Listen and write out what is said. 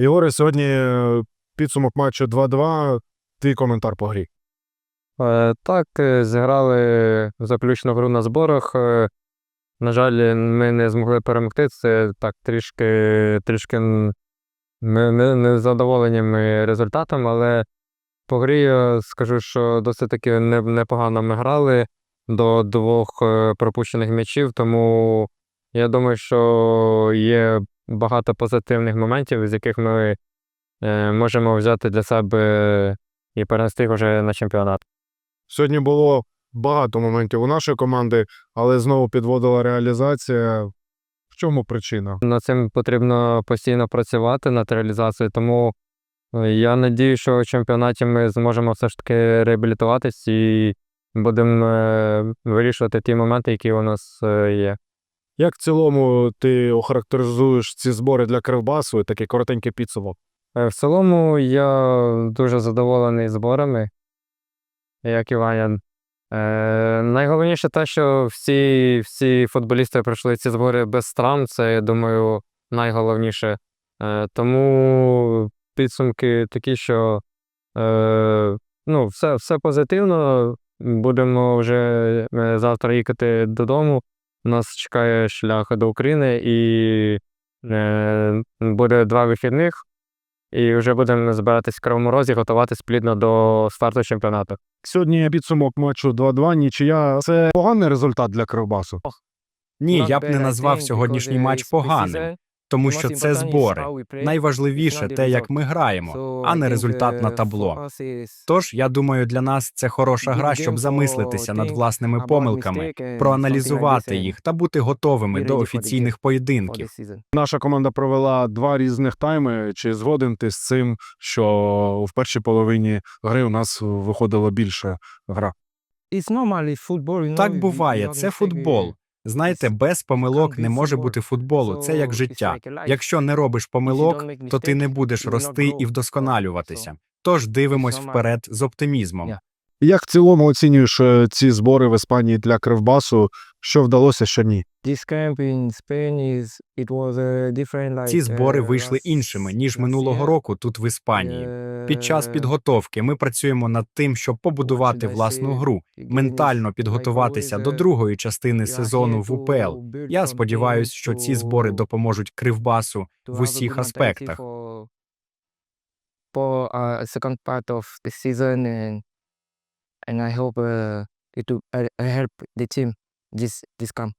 Єгоре, сьогодні е, підсумок матчу 2-2. Твій коментар по грі. Е, Так, е, зіграли заключну гру на зборах. На жаль, ми не змогли перемогти. Це так трішки, трішки ми результатом, але по грі скажу, що досить таки непогано ми грали до двох пропущених м'ячів, тому я думаю, що є багато позитивних моментів, з яких ми е, можемо взяти для себе і перенести їх вже на чемпіонат. Сьогодні було багато моментів у нашої команди, але знову підводила реалізація. В чому причина? Над цим потрібно постійно працювати над реалізацією, тому е, я надію, що в чемпіонаті ми зможемо все ж таки реабілітуватись і будемо е, вирішувати ті моменти, які у нас є. Як в цілому ти охарактеризуєш ці збори для Кривбасу, такий коротенький підсумок? Е, В цілому я дуже задоволений зборами, як і Ваня. Е, найголовніше те, що всі, всі футболісти пройшли ці збори без травм, це, я думаю, найголовніше. Е, тому підсумки такі, що е, ну, все, все позитивно. Будемо вже е, завтра їхати додому. Нас чекає шлях до України і е, буде два вихідних. І вже будемо збиратись в Кривому Розі, готуватись плідно до старту чемпіонату. Сьогодні підсумок матчу 2-2, нічия. Це поганий результат для Кривбасу. Ні, я б не назвав сьогоднішній матч поганим, тому що це збори. Найважливіше те, як ми граємо, а не результат на табло. Тож, я думаю, для нас це хороша гра, щоб замислитися над власними помилками, проаналізувати їх та бути готовими до офіційних поєдинків. Наша команда провела два різних тайми. Чи згоден ти з цим, що в першій половині гри у нас виходило більше гра? Так буває, це футбол. Знаєте, без помилок не може бути футболу. Це як життя. Якщо не робиш помилок, то ти не будеш рости і вдосконалюватися. Тож дивимось вперед з оптимізмом. Як в цілому оцінюєш е, ці збори в Іспанії для Кривбасу? Що вдалося, що ні? Ці збори вийшли іншими ніж минулого року тут в Іспанії. Під час підготовки ми працюємо над тим, щоб побудувати власну гру, ментально підготуватися до другої частини сезону в УПЛ. Я сподіваюся, що ці збори допоможуть Кривбасу в усіх аспектах. For uh, second part of the season, and and I hope uh, it will uh, help the team this this come.